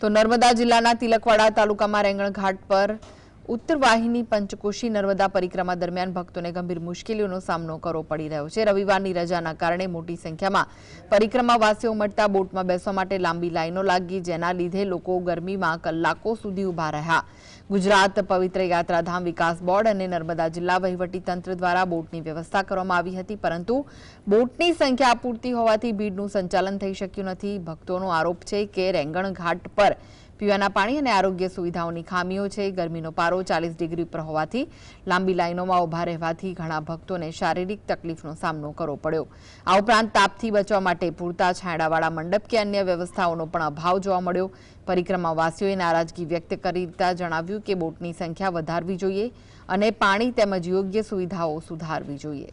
તો નર્મદા જિલ્લાના તિલકવાડા તાલુકામાં રેંગણ ઘાટ પર ઉત્તર વાહિની પંચકોશી નર્મદા પરિક્રમા દરમિયાન ભક્તોને ગંભીર મુશ્કેલીઓનો સામનો કરવો પડી રહ્યો છે. રવિવારની રજાના કારણે મોટી સંખ્યામાં પરિક્રમાવાસીઓ ઉમટતા બોટમાં બેસવા માટે લાંબી લાઈનો લાગી, જેના લીધે લોકો ગરમીમાં કલાકો સુધી ઊભા રહ્યા. ગુજરાત પવિત્ર યાત્રાધામ વિકાસ બોર્ડ અને નર્મદા જિલ્લા વહીવટી તંત્ર દ્વારા બોટની વ્યવસ્થા કરવામાં આવી હતી, પરંતુ બોટની સંખ્યા અપૂરતી હોવાથી ભીડનું સંચાલન થઈ શક્યું નથી. ભક્તોનો આરોપ છે કે રેંગણ ઘાટ પર પીવાના પાણી અને આરોગ્ય સુવિધાઓની ખામીઓ છે. ગરમીનો પારો ચાલીસ ડિગ્રી પર હોવાથી લાંબી લાઈનોમાં ઊભા રહેવાથી ઘણા ભક્તોને શારીરિક તકલીફનો સામનો કરવો પડ્યો. આ ઉપરાંત તાપથી બચવા માટે પૂરતા છાંયડાવાળા મંડપ કે અન્ય વ્યવસ્થાઓનો પણ અભાવ જોવા મળ્યો. પરિક્રમાવાસીઓએ નારાજગી વ્યક્ત કરતા જણાવ્યું કે બોટની સંખ્યા વધારવી જોઈએ અને પાણી તેમજ યોગ્ય સુવિધાઓ સુધારવી જોઈએ.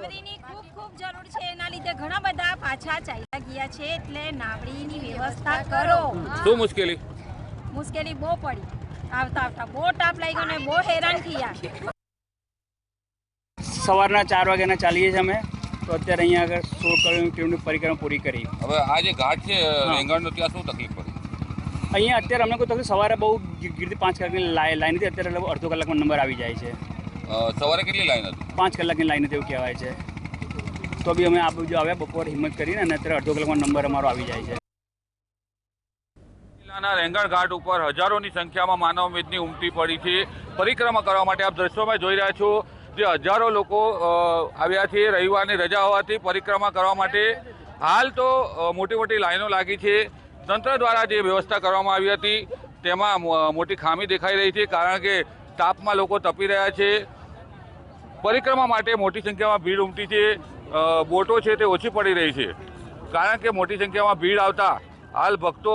નાવડીની ખૂબ ખૂબ જરૂર છે. એના લીધે ઘણા બધા પાછા ચાલ્યા ગયા છે. એટલે નાવડીની વ્યવસ્થા કરો. શું મુશ્કેલી? મુશ્કેલી બહુ પડી. આવતા આવતા બહુ ટાપ લાગ્યો ને બહુ હેરાન થયા. સવારના ચાર વાગ્યાના ચાલીએ છીએ અમે. તો અત્યારે અહીંયા આગળ સોળ કિલોમીટર પરિક્રમા પૂરી કરી. હવે આ જે ઘાટ છે રેંગણનો ત્યાં શું તકલીફ પડી? અહીંયા અત્યારે અમને કોઈ તકલીફ સવારે બહુ ગીરથી પાંચ કલાકની લાઈ- લાઈન હતી અત્યારે લગભગ અડધો કલાકમાં નંબર આવી જાય છે. સવારે કેટલી લાઈન હતી? પાંચ કલાકની લાઈન હતી એવું કહેવાય છે. તો બી અમે આ બાજુ આવ્યા બપોર હિંમત કરીને અને અત્યારે અડધો કલાકમાં નંબર અમારો આવી જાય છે. જિલ્લાના રેંગણ ઘાટ ઉપર હજારોની સંખ્યામાં માનવ મેદની ઉમટી પડી છે. પરિક્રમા કરવા માટે આપ દ્રશ્યોમાં જોઈ રહ્યા છો જે હજારો લોકો આવ્યા છે રવિવારની રજા હોવાથી પરિક્રમા કરવા માટે. હાલ તો મોટી મોટી લાઈનો લાગી છે. તંત્ર દ્વારા જે વ્યવસ્થા કરવામાં આવી હતી તેમાં મોટી ખામી દેખાઈ રહી છે કારણ કે તાપમાં લોકો તપી રહ્યા છે. પરિક્રમા માટે મોટી સંખ્યામાં ભીડ ઉમટી છે. બોટો છે તે ઓછી પડી રહી છે. કારણ કે મોટી સંખ્યામાં ભીડ આવતા હાલ ભક્તો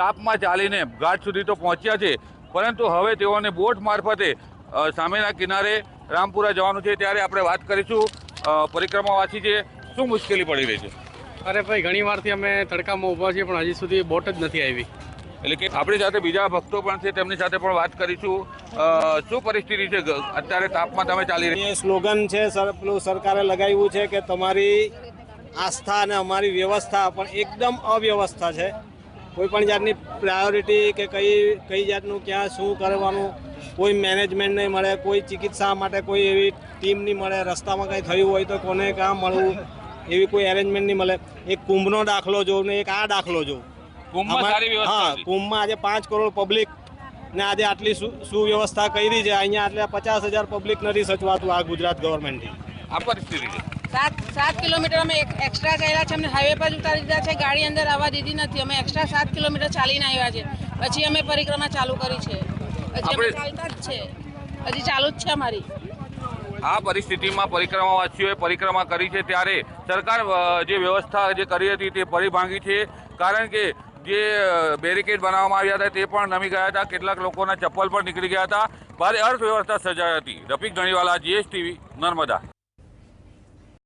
તાપમાં ચાલીને ઘાટ સુધી તો પહોંચ્યા છે. પરંતુ હવે તેઓને બોટ મારફતે સામેના કિનારે રામપુરા જવાનું છે. ત્યારે આપણે વાત કરીશું પરિક્રમાવાસી છે શું મુશ્કેલી પડી રહી છે? અરે ભાઈ, ઘણી વારથી અમે તડકામાં ઊભા છીએ, પણ હજી સુધી બોટ જ નથી આવી. એટલે કે આપણી સાથે બીજા ભક્તો પણ છે, તેમની સાથે પણ વાત કરીશું. શું પરિસ્થિતિ છે? અત્યારે તાપમાં તમે ચાલી રહ્યા સ્લોગન છે, સર સરકારે લગાવ્યું છે કે તમારી આસ્થા અને અમારી વ્યવસ્થા પણ એકદમ અવ્યવસ્થા છે. કોઈ પણ જાતની પ્રાયોરિટી કે કઈ કઈ જાતનું ક્યાં શું કરવાનું, કોઈ મેનેજમેન્ટ નહીં મળે, કોઈ ચિકિત્સા માટે કોઈ એવી ટીમ નહીં મળે, રસ્તામાં કંઈ થયું હોય તો કોને કાં મળવું, એવી કોઈ એરેન્જમેન્ટ નહીં મળે. એક કુંભનો દાખલો જોઉં ને એક આ દાખલો જોઉં. કુંભમાં સારી વ્યવસ્થા હા કુંભમાં આજે પાંચ કરોડ પબ્લિક ને આજે આટલી સુ- સુવ્યવસ્થા કરી છે. અહીંયા એટલે પચાસ હજાર પબ્લિક નથી સચવાતું આ ગુજરાત ગવર્મેન્ટથી આ પરિસ્થિતિ છે. સાત સાત કિલોમીટર અમે એક્સ્ટ્રા કર્યા છે. અમને હાઈવે પર ઉતારી દીધા છે. ગાડી અંદર આવવા દીધી નથી. અમે એક્સ્ટ્રા સાત કિલોમીટર ચાલીને આવ્યા છે. પછી અમે પરિક્રમા ચાલુ કરી છે. હજી અમે ચાલતા જ છે. હજી ચાલુ જ છે અમારી. આ પરિસ્થિતિમાં પરિક્રમાવાસીઓએ પરિક્રમા કરી છે. ત્યારે સરકાર જે વ્યવસ્થા જે કરી હતી તે પરિભાંગી ભાંગી છે. કારણ કે જે બેરિકેડ બનાવવામાં આવ્યા હતા તે પણ નમી ગયા હતા. કેટલાક લોકોના ચપ્પલ પણ નીકળી ગયા હતા. ભારે અર્થવ્યવસ્થા સર્જાઈ હતી. રફીક ગણીવાલા જીએસટીવી નર્મદા.